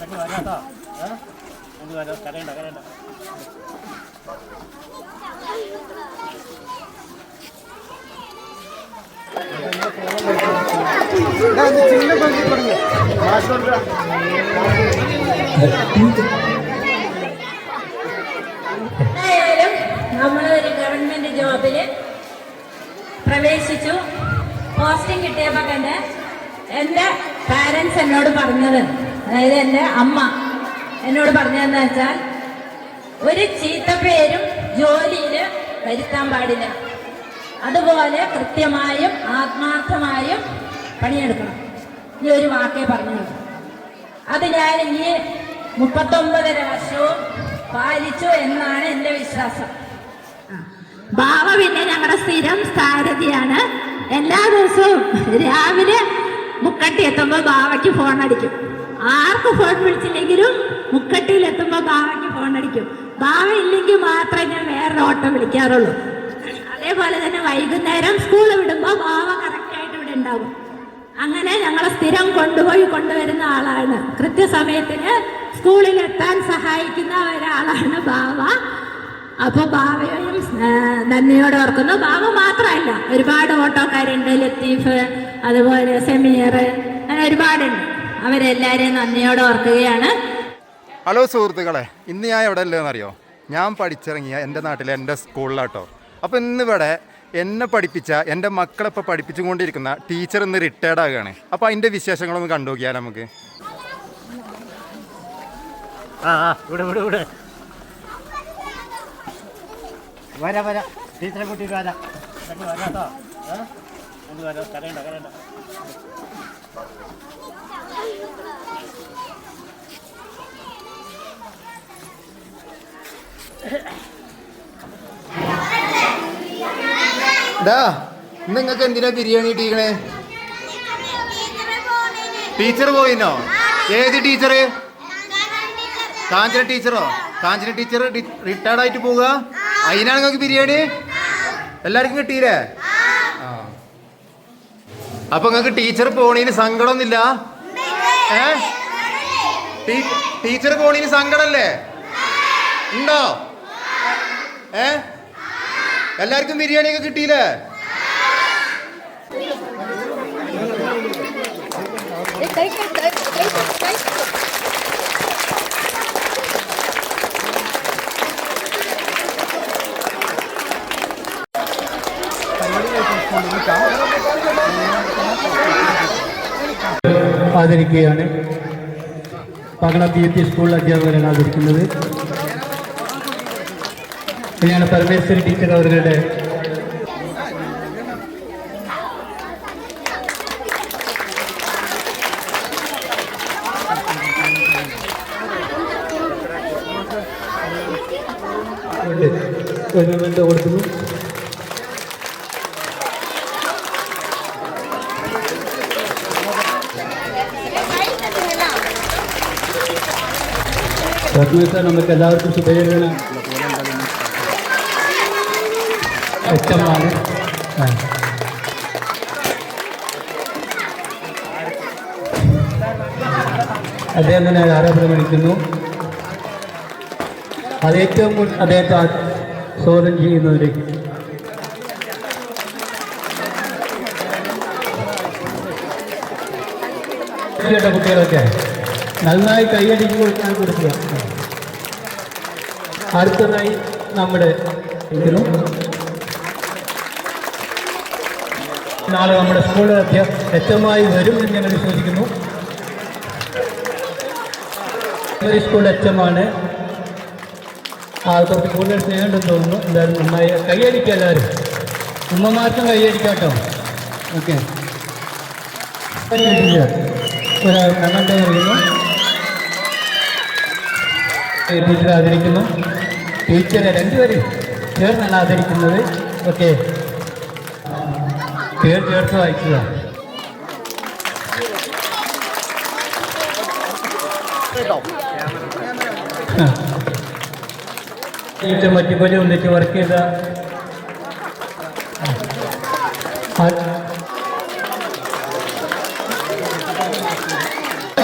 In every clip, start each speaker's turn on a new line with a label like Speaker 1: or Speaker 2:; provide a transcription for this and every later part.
Speaker 1: കഞ്ഞി വരാട്ടോ ഏ കരയണ്ട
Speaker 2: ഒരു ഗവൺമെന്റ് ജോബിൽ പ്രവേശിച്ചു. പോസ്റ്റിംഗ് കിട്ടിയപ്പോ കണ്ട് എന്റെ പാരൻസ് എന്നോട് പറഞ്ഞത് അതായത് എന്റെ അമ്മ എന്നോട് പറഞ്ഞതെന്ന് വെച്ചാൽ ഒരു ചീത്ത പേരും ജോലിയിൽ വരുത്താൻ പാടില്ല. അതുപോലെ കൃത്യമായും ആത്മാർത്ഥമായും പണിയെടുക്കണം. ഈ ഒരു വാക്കേ പറഞ്ഞു അത് ഞാൻ ഈ മുപ്പത്തൊമ്പതര വർഷവും പാലിച്ചു എന്നാണ് എന്റെ വിശ്വാസം. ഭാവ പിന്നെ ഞങ്ങളുടെ സ്ഥിരം സ്ഥാരതിയാണ് എല്ലാ ദിവസവും രാവിലെ മുക്കട്ടി എത്തുമ്പോൾ ബാവയ്ക്ക് ഫോൺ അടിക്കും. ആർക്ക് ഫോൺ വിളിച്ചില്ലെങ്കിലും മുക്കട്ടിയിൽ എത്തുമ്പോൾ ബാവയ്ക്ക് ഫോൺ അടിക്കും. ബാവ ഇല്ലെങ്കിൽ മാത്രമേ ഞാൻ വേറൊരു ഓട്ടം വിളിക്കാറുള്ളൂ. അതേപോലെ തന്നെ വൈകുന്നേരം സ്കൂൾ വിടുമ്പോൾ ബാവ കറക്റ്റായിട്ട് ഇവിടെ ഉണ്ടാവും. അങ്ങനെ ഞങ്ങളെ സ്ഥിരം കൊണ്ടുപോയി കൊണ്ടുവരുന്ന ആളാണ്. കൃത്യസമയത്തിന് സ്കൂളിൽ എത്താൻ സഹായിക്കുന്ന ഒരാളാണ് ബാവ. അപ്പൊ ബാവയും നന്ദിയോടെ ഓർക്കുന്നു. ബാവ മാത്രമല്ല ഒരുപാട് ഓട്ടോക്കാരുണ്ട് ലത്തീഫ് അതുപോലെ സെമീർ അങ്ങനെ ഒരുപാടുണ്ട്. അവരെല്ലാരെയും നന്ദിയോടെ ഓർക്കുകയാണ്.
Speaker 3: ഹലോ സുഹൃത്തുക്കളെ ഇന്ന് ഞാൻ എവിടെ അറിയോ ഞാൻ പഠിച്ചിറങ്ങിയ എന്റെ നാട്ടിലെ എന്റെ സ്കൂളിലാട്ടോ. അപ്പോൾ ഇന്നിവിടെ എന്നെ പഠിപ്പിച്ച എന്റെ മക്കളെ ഇപ്പോൾ പഠിപ്പിച്ചുകൊണ്ടിരിക്കുന്ന ടീച്ചർ ഇന്ന് റിട്ടയർഡ് ആകുകയാണ് അപ്പോൾ അതിന്റെ വിശേഷങ്ങളൊന്ന് കണ്ടു നോക്കിയാൽ നമുക്ക്?
Speaker 1: ആ ആ ഇവിടെ ഇവിടെ ഇവിടെ. വരാ വരാ. ടീച്ചറെ കൂട്ടിയിട്ട് വരാം. വരാട്ടോ കരയണ്ട കരയണ്ട.
Speaker 3: ഡാ നിങ്ങൾക്ക് എന്തിനാ ബിരിയാണി കിട്ടിക്കണേ ടീച്ചർ പോയിനോ ഏത് ടീച്ചർ കാഞ്ചന ടീച്ചറോ? കാഞ്ചന ടീച്ചർ റിട്ടയർഡ് ആയിട്ട് പോവുക? അതിനാണ് നിങ്ങൾക്ക് ബിരിയാണി? എല്ലാവർക്കും കിട്ടിയില്ലേ? അപ്പൊ നിങ്ങൾക്ക് ടീച്ചർ പോണീന് സങ്കടമൊന്നുമില്ല ഏ? ടീച്ചർ പോണീന് സങ്കടമല്ലേ ഉണ്ടോ? ഏ? എല്ലാവർക്കും ബിരിയാണി ഒക്കെ കിട്ടിയില്ലേ?
Speaker 4: ആദരിക്കുകയാണ്. പകളം പി എത്തി സ്കൂൾ അധ്യാപകരാണ് ആദരിക്കുന്നത്. കല്യാണ പരമേശ്വരി ടീച്ചർ അവരുടെ ഉണ്ട്. ഒരു മൊമെന്റ് കൊടുക്കുന്നു പരമേശ്വർ നമുക്ക് എല്ലാവർക്കും ശുഭകരമാണ് അദ്ദേഹം തന്നെ ആരാധന വിളിക്കുന്നു. അത് ഏറ്റവും കൂടുതൽ അദ്ദേഹത്തെ സ്വാഗതം ചെയ്യുന്നവര്. കുട്ടികളൊക്കെ നന്നായി കൈയടിക്ക് കൊടുക്കാൻ കൊടുക്കുക. അടുത്തതായി നമ്മുടെ ഇരിക്കുന്നു. നാളെ നമ്മുടെ അധ്യ വ്യക്തമായി വരും എന്ന് ഞങ്ങൾ വിശ്വസിക്കുന്നു. ഒരു സ്കൂൾ എച്ചമാണ് ആ കുറച്ച് കൂടുതൽ സ്നേഹമുണ്ടെന്ന് തോന്നുന്നു. എന്തായാലും നന്നായി കൈയടിക്കുക എല്ലാവരും. ഉമ്മമാർക്കും കൈയടിക്കാട്ടോ. ഓക്കെ. കണ്ണന്റെ നൽകുന്നു ടീച്ചറെ ആദരിക്കുന്നു. ടീച്ചറെ രണ്ടുപേരും ചേർന്നാണ് ആദരിക്കുന്നത്. ഓക്കെ. പേര് ചേർത്ത് വായിക്കുക ആ. ടീച്ചർ മറ്റുപോലെ ഒന്നിച്ച് വർക്ക് ചെയ്ത ആ.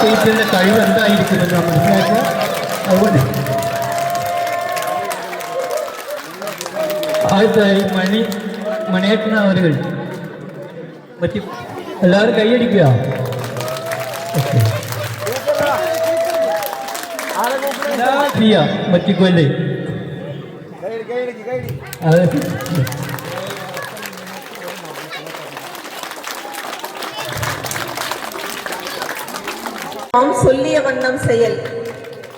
Speaker 4: ടീച്ചറിന്റെ കഴിവ് എന്തായിരിക്കുമെന്ന് മനസ്സിലാക്കുക അതുകൊണ്ട് ആദ്യത്തായി മണി മണിയേട്ടന അവരുകൾ മറ്റു എല്ലാവരും കൈയടിക്കുക ഓക്കെ പ്രിയ മറ്റിക്കൊല്ലേ അത്
Speaker 5: நாம் சொல்லிய வண்ணம் செயல்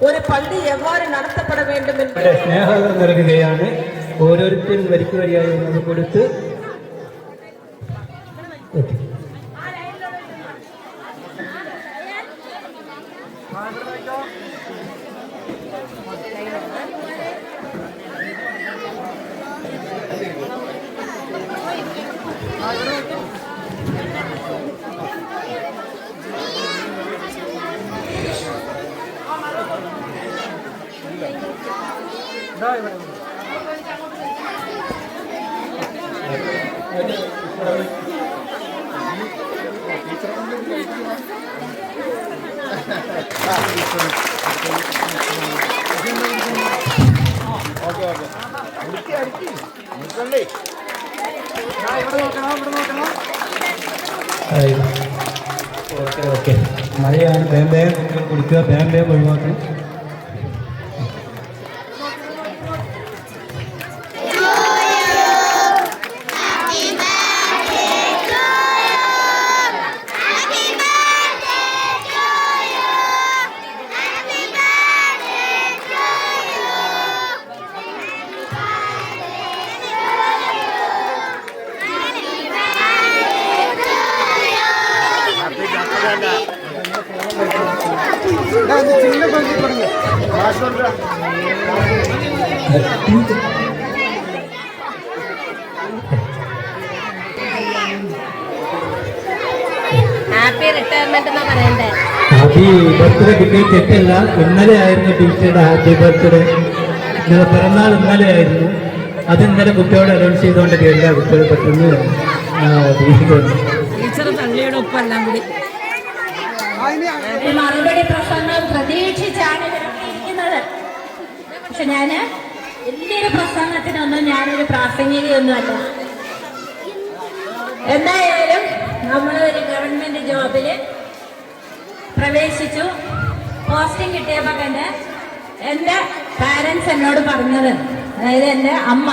Speaker 5: ஒரு பள்ளி எவ்வாறு நடத்தப்பட வேண்டும் என்று
Speaker 4: ഇവിടെ സ്നേഹം നൽകുകയാണ് ഓരോരുത്തരും വരിക്ക് വരിയായി അത് കൊടുത്ത് ആയി. Okay okay. മഴയാണ് വേഗം വേഗം കുടിക്കുക വേഗം വേഗം ഒഴിവാക്കണം
Speaker 2: ഹാപ്പി റിട്ടയർമെന്റ് എന്നാ പറയണ്ടേ?
Speaker 4: ഹാപ്പി ബർത്ത്ഡേ കിട്ടിയ തെറ്റല്ല. ഇന്നലെ ആയിരുന്നു ടീച്ചറുടെ ഹാപ്പി ബർത്ത്ഡേ ഇന്നലെ പിറന്നാൾ ഇന്നലെ ആയിരുന്നു അത് ഇന്നലെ കുട്ടിയോട് അനൗൺസ് ചെയ്തുകൊണ്ട് എല്ലാ കുട്ടികൾ പെട്ടെന്ന്
Speaker 2: മറുപടി പ്രസംഗം പ്രതീക്ഷിച്ചാണ്. ഇരിക്കുന്നത് പക്ഷെ ഞാൻ വലിയൊരു പ്രസംഗത്തിനൊന്നും ഞാനൊരു പ്രാസംഗികയൊന്നുമല്ല. എന്തായാലും നമ്മൾ ഒരു ഗവൺമെന്റ് ജോബിൽ പ്രവേശിച്ചു. പോസ്റ്റിംഗ് കിട്ടിയപ്പോ തന്നെ എന്റെ പാരൻസ് എന്നോട് പറഞ്ഞത് അതായത് എന്റെ അമ്മ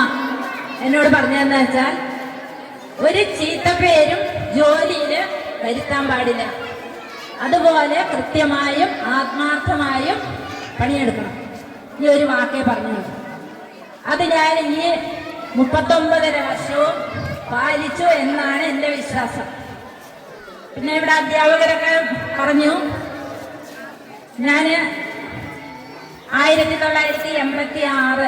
Speaker 2: എന്നോട് പറഞ്ഞതെന്ന് വെച്ചാൽ ഒരു ചീത്തപ്പേരും ജോലിയിൽ വരുത്താൻ പാടില്ല. അതുപോലെ കൃത്യമായും ആത്മാർത്ഥമായും പണിയെടുക്കണം. ഈ ഒരു വാക്കേ പറഞ്ഞു അത് ഞാൻ ഈ മുപ്പത്തൊമ്പതര വർഷവും പാലിച്ചു എന്നാണ് എന്റെ വിശ്വാസം. പിന്നെ ഇവിടെ അധ്യാപകരൊക്കെ പറഞ്ഞു ഞാൻ ആയിരത്തി തൊള്ളായിരത്തി എൺപത്തി ആറ്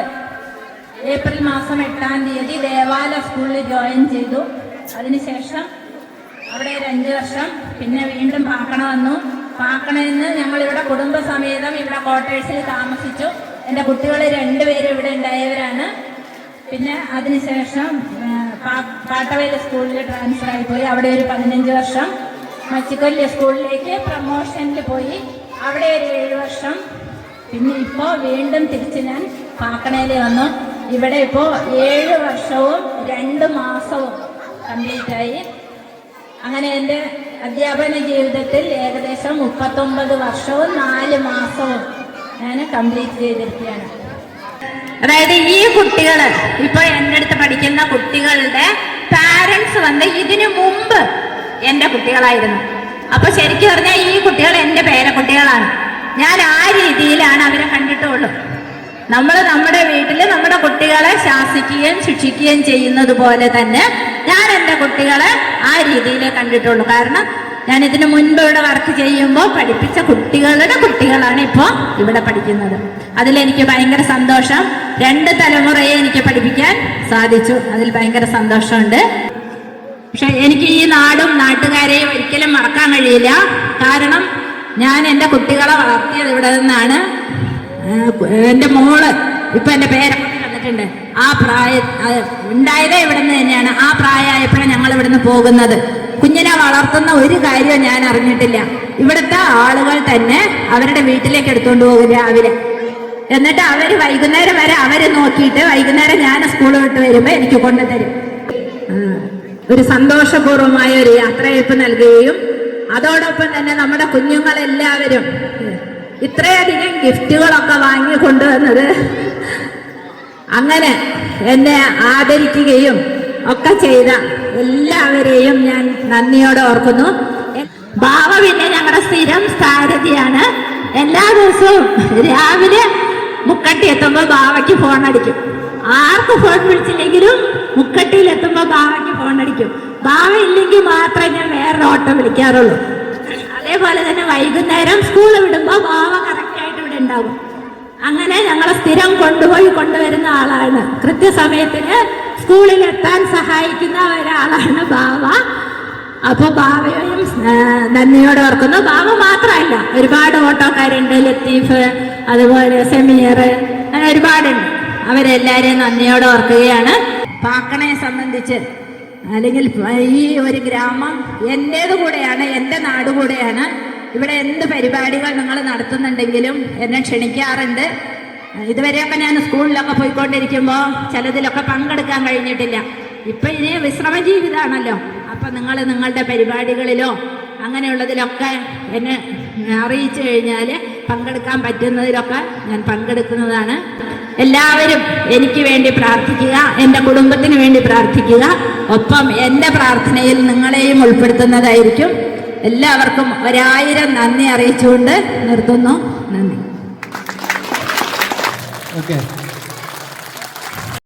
Speaker 2: ഏപ്രിൽ മാസം എട്ടാം തീയതി ദേവാല സ്കൂളിൽ ജോയിൻ ചെയ്തു. അതിനുശേഷം അവിടെ ഒരു അഞ്ച് വർഷം പിന്നെ വീണ്ടും പാക്കണ വന്നു പാക്കണയിൽ നിന്ന് ഞങ്ങളിവിടെ കുടുംബസമേതം ഇവിടെ ക്വാർട്ടേഴ്സിൽ താമസിച്ചു. എന്റെ കുട്ടികൾ രണ്ടുപേരും ഇവിടെ ഉണ്ടായവരാണ്. പിന്നെ അതിനുശേഷം പാട്ടവേല സ്കൂളിൽ ട്രാൻസ്ഫർ ആയി പോയി. അവിടെ ഒരു പതിനഞ്ച് വർഷം. മച്ചിക്കൊല്ലി സ്കൂളിലേക്ക് പ്രൊമോഷനിൽ പോയി. അവിടെ ഒരു ഏഴ് വർഷം. പിന്നെ ഇപ്പോൾ വീണ്ടും തിരിച്ച് ഞാൻ പാക്കണയിൽ വന്നു. ഇവിടെ ഇപ്പോൾ ഏഴ് വർഷവും രണ്ട് മാസവും കംപ്ലീറ്റ് ആയി അങ്ങനെ എന്റെ അധ്യാപന ജീവിതത്തിൽ ഏകദേശം മുപ്പത്തൊമ്പത് വർഷവും നാല് മാസവും ഞാൻ കംപ്ലീറ്റ് ചെയ്തിരിക്കുകയാണ്. അതായത് ഈ കുട്ടികൾ ഇപ്പോൾ എന്റെ അടുത്ത് പഠിക്കുന്ന കുട്ടികളുടെ പാരൻസ് വന്ന് ഇതിനു മുമ്പ് എന്റെ കുട്ടികളായിരുന്നു. അപ്പൊ ശരിക്കും പറഞ്ഞാൽ ഈ കുട്ടികൾ എന്റെ പേരക്കുട്ടികളാണ്. ഞാൻ ആ രീതിയിലാണ് അവരെ കണ്ടിട്ടുള്ളൂ. നമ്മൾ നമ്മുടെ വീട്ടിൽ നമ്മുടെ കുട്ടികളെ ശാസിക്കുകയും ശിക്ഷിക്കുകയും ചെയ്യുന്നത് പോലെ തന്നെ ഞാൻ എന്റെ കുട്ടികളെ ആ രീതിയിലേ കണ്ടിട്ടുള്ളൂ. കാരണം ഞാൻ ഇതിനു മുൻപ് ഇവിടെ വർക്ക് ചെയ്യുമ്പോൾ പഠിപ്പിച്ച കുട്ടികളുടെ കുട്ടികളാണ് ഇപ്പോൾ ഇവിടെ പഠിക്കുന്നത്. അതിലെനിക്ക് ഭയങ്കര സന്തോഷം. രണ്ട് തലമുറയെ എനിക്ക് പഠിപ്പിക്കാൻ സാധിച്ചു. അതിൽ ഭയങ്കര സന്തോഷമുണ്ട്. പക്ഷെ എനിക്ക് ഈ നാടും നാട്ടുകാരെയും ഒരിക്കലും മറക്കാൻ കഴിയില്ല. കാരണം ഞാൻ എന്റെ കുട്ടികളെ വളർത്തിയത് ഇവിടെ നിന്നാണ്. എന്റെ മോൾ ഇപ്പൊ എന്റെ പേരൊക്കെ വന്നിട്ടുണ്ട്. ആ പ്രായ ഉണ്ടായതേ ഇവിടെ നിന്ന് തന്നെയാണ്. ആ പ്രായമായപ്പോഴാണ് ഞങ്ങൾ ഇവിടുന്ന് പോകുന്നത്. കുഞ്ഞിനെ വളർത്തുന്ന ഒരു കാര്യവും ഞാൻ അറിഞ്ഞിട്ടില്ല. ഇവിടുത്തെ ആളുകൾ തന്നെ അവരുടെ വീട്ടിലേക്ക് എടുത്തുകൊണ്ട് പോകും രാവിലെ. എന്നിട്ട് അവർ വൈകുന്നേരം വരെ അവർ നോക്കിയിട്ട് വൈകുന്നേരം ഞാൻ സ്കൂൾ വിട്ട് വരുമ്പോ എനിക്ക് കൊണ്ടുതരും ഒരു സന്തോഷപൂർവമായ ഒരു യാത്രയയപ്പ് നൽകുകയും അതോടൊപ്പം തന്നെ നമ്മുടെ കുഞ്ഞുങ്ങളെല്ലാവരും ഇത്രയധികം ഗിഫ്റ്റുകളൊക്കെ വാങ്ങി കൊണ്ടുവന്നത് അങ്ങനെ എന്നെ ആദരിക്കുകയും ഒക്കെ ചെയ്ത എല്ലാവരെയും ഞാൻ നന്ദിയോടെ ഓർക്കുന്നു. ബാവ പിന്നെ ഞങ്ങളുടെ സ്ഥിരം സ്ഥാരതിയാണ് എല്ലാ ദിവസവും രാവിലെ മുക്കട്ടി എത്തുമ്പോൾ ബാവയ്ക്ക് ഫോൺ അടിക്കും. ആർക്ക് ഫോൺ വിളിച്ചില്ലെങ്കിലും മുക്കട്ടിയിൽ എത്തുമ്പോൾ ബാവയ്ക്ക് ഫോൺ അടിക്കും. ബാവ ഇല്ലെങ്കിൽ മാത്രമേ ഞാൻ വേറെ ഓട്ടം വിളിക്കാറുള്ളൂ. അതേപോലെ തന്നെ വൈകുന്നേരം സ്കൂൾ വിടുമ്പോൾ ബാവ കറക്റ്റായിട്ട് ഇവിടെ ഉണ്ടാവും. അങ്ങനെ ഞങ്ങളെ സ്ഥിരം കൊണ്ടുപോയി കൊണ്ടുവരുന്ന ആളാണ്. കൃത്യസമയത്തിന് സ്കൂളിൽ എത്താൻ സഹായിക്കുന്ന ഒരാളാണ് ബാവ. അപ്പൊ ബാവയും ആ, നന്ദിയോടെ ഓർക്കുന്നു. ബാവ മാത്രമല്ല ഒരുപാട് ഓട്ടോക്കാരുണ്ട് ലത്തീഫ് അതുപോലെ സെമീർ അങ്ങനെ ഒരുപാടുണ്ട്. അവരെല്ലാരെയും നന്ദിയോടെ ഓർക്കുകയാണ്. പാക്കണെ സംബന്ധിച്ച് അല്ലെങ്കിൽ ഈ ഒരു ഗ്രാമം എന്റേത് കൂടെയാണ് എന്റെ നാട് കൂടെയാണ് ഇവിടെ എന്ത് പരിപാടികൾ നിങ്ങൾ നടത്തുന്നുണ്ടെങ്കിലും എന്നെ ക്ഷണിക്കാറുണ്ട്. ഇതുവരെയൊക്കെ ഞാൻ സ്കൂളിലൊക്കെ പോയിക്കൊണ്ടിരിക്കുമ്പോൾ ചിലതിലൊക്കെ പങ്കെടുക്കാൻ കഴിഞ്ഞിട്ടില്ല. ഇപ്പൊ ഇനി വിശ്രമ ജീവിതമാണല്ലോ അപ്പൊ നിങ്ങൾ നിങ്ങളുടെ പരിപാടികളിലോ അങ്ങനെയുള്ളതിലൊക്കെ എന്നെ അറിയിച്ചു കഴിഞ്ഞാൽ പങ്കെടുക്കാൻ പറ്റുന്നതിലൊക്കെ ഞാൻ പങ്കെടുക്കുന്നതാണ്. എല്ലാവരും എനിക്ക് വേണ്ടി പ്രാർത്ഥിക്കുക എന്റെ കുടുംബത്തിന് വേണ്ടി പ്രാർത്ഥിക്കുക. ഒപ്പം എന്റെ പ്രാർത്ഥനയിൽ നിങ്ങളെയും ഉൾപ്പെടുത്തുന്നതായിരിക്കും. എല്ലാവർക്കും ഒരായിരം നന്ദി അറിയിച്ചുകൊണ്ട് നിർത്തുന്നു. നന്ദി.
Speaker 4: ഓക്കെ